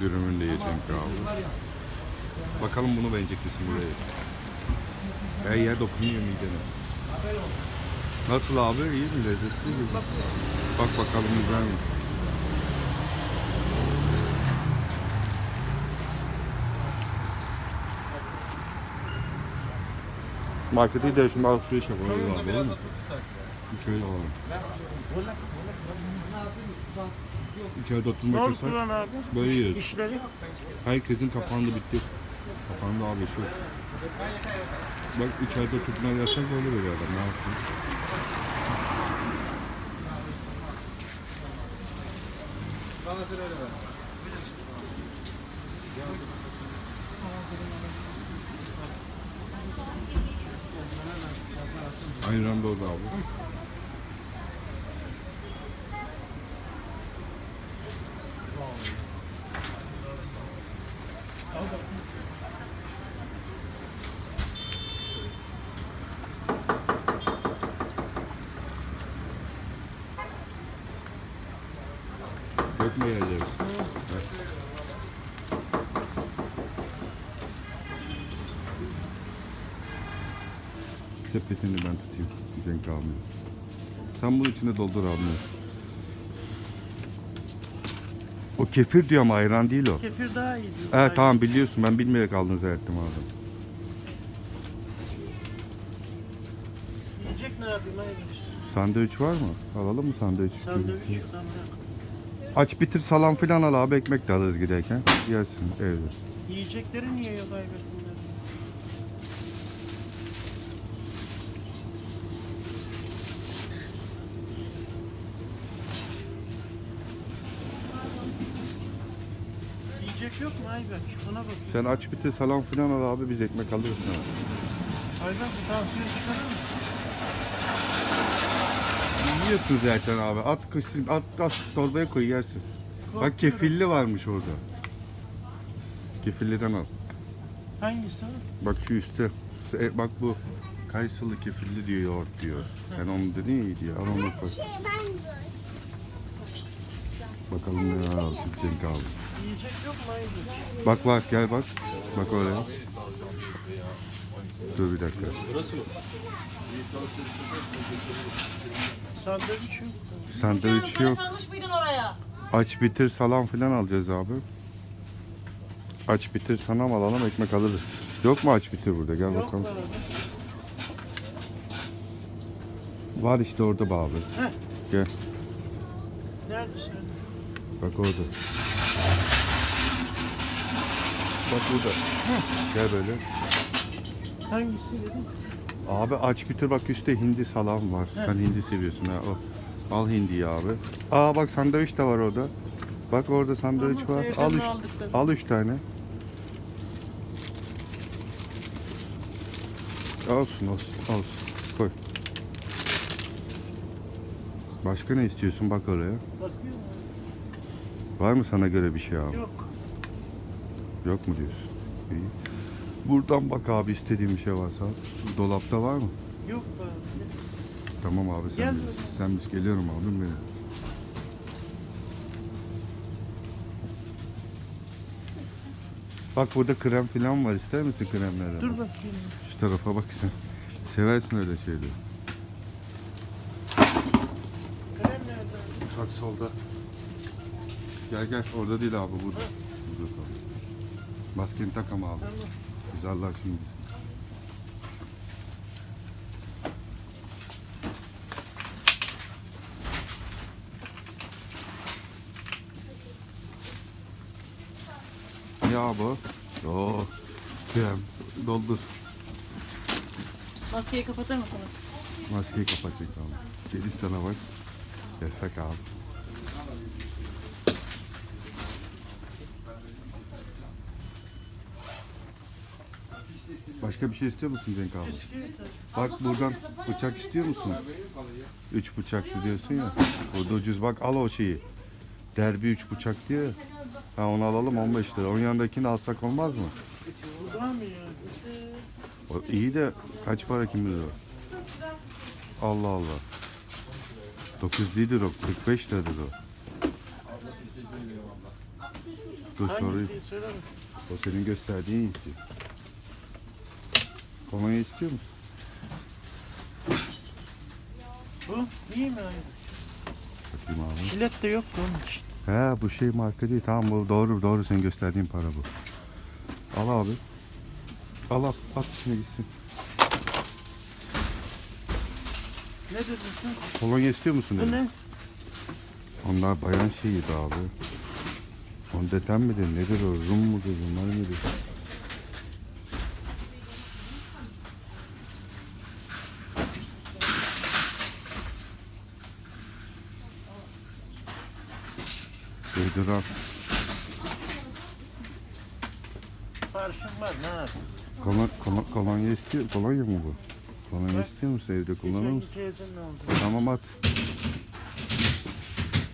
dürümünü de yiyeceksin abi. Bakalım bunu beğenecek misin buraya? Her yer dokunuyor midene. Nasıl abi? İyi mi? Lezzetli mi? Bak bakalım güzel mi? Markete de şimdi alışveriş yapalım abi değil İçeri alalım. İçeride oturmak yasak. Böyle yiyoruz. İşleri. Herkesin kapandı bitti. Kapandı abi şu. Bak içeride oturtmak yasak böyle veriyor adam ne yapsın? Ayran da orada abi. Yiyeceğiz. Sepetini ben tutayım. Cenk abi. Sen bunun içine doldur abi. O kefir diyor ama ayran değil o. Kefir daha iyi diyor. Evet tamam biliyorsun ben bilmeyerek aldın zannettim abi. Yiyecek ne yapayım hayır. Sandviç var mı? Alalım mı sandviç? Sandviç şuradan bırak. Aç bitir salam filan al abi ekmek de alırız giderken. Yersin evde. Yiyecekleri niye yok Aybek bunların? Yiyecek yok mu Aybek? Buna bak. Sen aç bitir salam filan al abi biz ekmek alırız sana. Aybek bu tansiyon çıkarır mı? Yiyorsun zaten abi. At kışın at, at torbaya koy yersin. Bak Korkuyorum. kefilli varmış orada. Kefilliden al. Hangisi? Bak şu üstte. E, bak bu kayısılı kefilli diyor yoğurt diyor. Sen onu dedin ya iyi diyor. Al onu koy. Şey ben. Bakalım ne al Cenk abi. Yiyecek yok mu? Bak bak gel bak. Bak oraya. Dur bir dakika. Sandviç yok. Sandviç yok. Kalmış mıydın oraya? Aç bitir salam filan alacağız abi. Aç bitir salam alalım ekmek alırız. Yok mu aç bitir burada gel Yok bakalım. Var işte orada abi. Heh. Gel Neredesin? Bak orada. Bak burada. Gel böyle. Hangisi dedin? Abi aç bitir bak üstte hindi salam var. Sen hindi seviyorsun ha. O. Al hindiyi abi. Aa bak sandviç de var orada. Bak orada sandviç Tamam, var. Al üç, aldık tabii. al üç tane. Olsun olsun olsun. Koy. Başka ne istiyorsun bak oraya. Bakıyor mu? Var mı sana göre bir şey abi? Yok. Yok mu diyorsun? İyi. Buradan bak abi istediğin bir şey varsa. Dolapta var mı? Yok be abi. Tamam abi sen Gel. bilirsin. Sen biz geliyorum abim benim. Bak burada krem falan var. İster misin kremlerden? Dur bakayım. Şu tarafa bak sen. Seversin öyle şeyleri. Krem nerede? Bak solda. Gel gel orada değil abi burada. Burada kal. Maskeni tak ama abi. Güzeller şimdi. Ya bu. Oo. Krem. Doldur. Maskeyi kapatır mısınız? Maskeyi kapatacak abi. Gelip sana bak. Yasak abi. Başka bir şey istiyor musun Cenk abi? Bak buradan bıçak istiyor musun? Üç bıçaklı diyorsun ya. Burada ucuz bak al o şeyi. Derbi üç bıçak diyor. ya. Ha onu alalım 15 lira. Onun yanındakini alsak olmaz mı? O iyi de kaç para kim bilir o? Allah Allah. 9 değildir o. 45 liradır o. Dur sorayım. O senin gösterdiğin iyisi. Kolonya istiyor musun? Bu iyi mi abi? Bakayım abi. Jilet de yoktu onun için. He bu şey marka değil. Tamam bu doğru doğru senin gösterdiğin para bu. Al abi. Al al at içine gitsin. Ne dedin sen? Kolonya istiyor musun? Bu dedim. ne? Onlar bayan şeyiydi abi. Fondöten midir nedir o? Rum mudur? Bunlar nedir? Deodorant. Parfüm var ne? Kolon, kolon, kolonya istiyor. Kolonya mı bu? Kolonya istiyor musun evde kullanır mısın? Tamam at.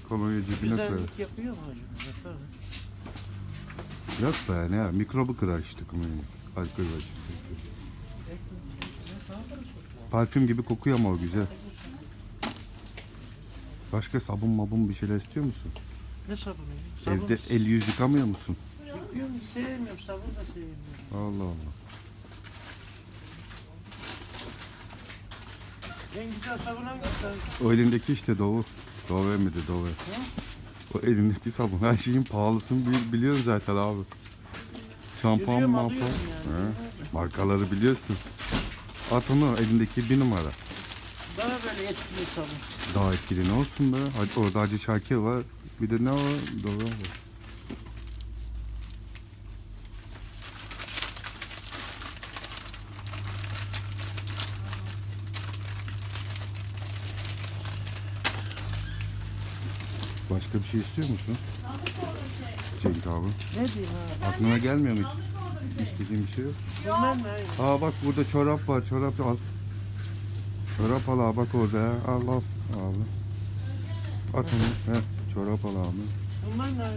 Kolonya cebine koy. Güzellik yapıyor mu hocam? Yok be ne ya mikrobu kırar işte kolonya. Alkol var şimdi. Parfüm gibi kokuyor ama o güzel. Başka sabun mabun bir şeyler istiyor musun? Ne sabunu? Sabun Evde el yüz yıkamıyor musun? Yıkıyorum, sevmiyorum. Sabun da sevmiyorum. Allah Allah. En güzel sabun hangisi? O elindeki işte Doğu. Doğu emmedi Doğu. O elindeki sabun. Her şeyin pahalısını bil- biliyorsun zaten abi. Şampuan Yürüyorum, mampuan. alıyorum yani. He, Markaları biliyorsun. At onu elindeki bir numara. Daha böyle etkili sabun. Daha etkili ne olsun be? Hadi orada Hacı Şakir var. Bir de ne var? Doğru var. Başka bir şey istiyor musun? Cenk abi. Ne diyeyim abi? Aklına gelmiyor mu hiç? İstediğin bir şey yok. Bilmem ne. Aa bak burada çorap var. Çorap al. Çorap al abi bak orada. Al al. Abi. At onu. He, çorap al abi. Bunlar ne?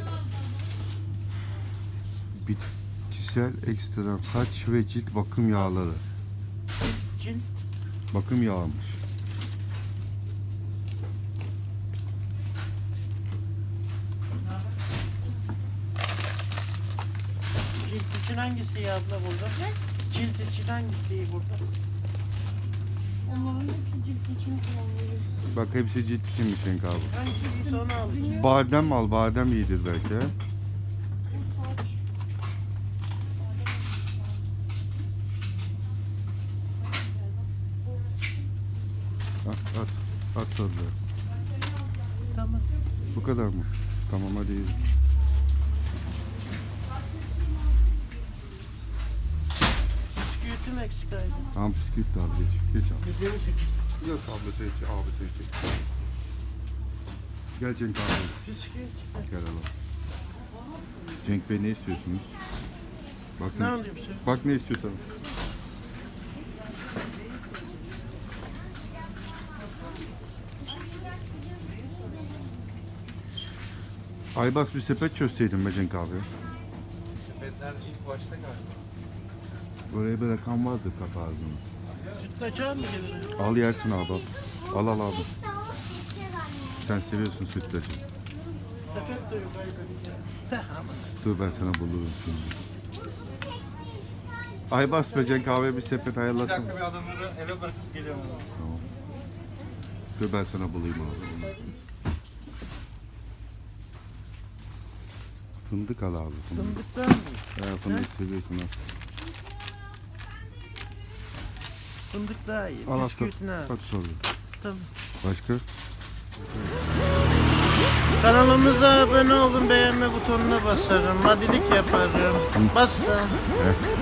Bitkisel ekstra saç ve cilt bakım yağları. Cilt. Bakım yağmış. Cilt için hangisi iyi abla burada? Ne? Cilt için hangisi iyi burada? Onların hepsi cilt için kullanılıyor. Bak hepsi cilt Cenk abi. Hangisi iyiyse onu al. Bilmiyorum. Badem al. Badem iyidir belki. he. Bu saç. At at. At orada. Tamam. Bu kadar mı? Tamam hadi. Bisküvitim eksik aydı. Tamam de al. Geç. Geç çekeceğim. Yok abla sen çek. Abi çek. Gel Cenk abi. Bisküvit. Gel al. Cenk Bey ne istiyorsunuz? Bakın. Ne alayım sen? Bak ne istiyorsan. Aybas bir sepet çözseydin be Cenk abi. Sepetler ilk başta galiba. Oraya bir rakam vardır kapağında. Sütlaçağı mı gelir? Al yersin abi. Al al abi. Sen seviyorsun sütlacı. Sepet de yok ama. Dur ben sana bulurum şimdi. Aybas be Cenk abi bir sepet Bir dakika bir adamları eve bırakıp geliyorum. Tamam. Dur ben sana bulayım abi. Fındık al abi. Fındık. Fındıktan mı? Ya fındık seviyorsun ha. Fındık daha iyi. Al at sonra. Tamam. Başka? Kanalımıza abone olun, beğenme butonuna basarım, madilik yaparım. Bassa. Heh.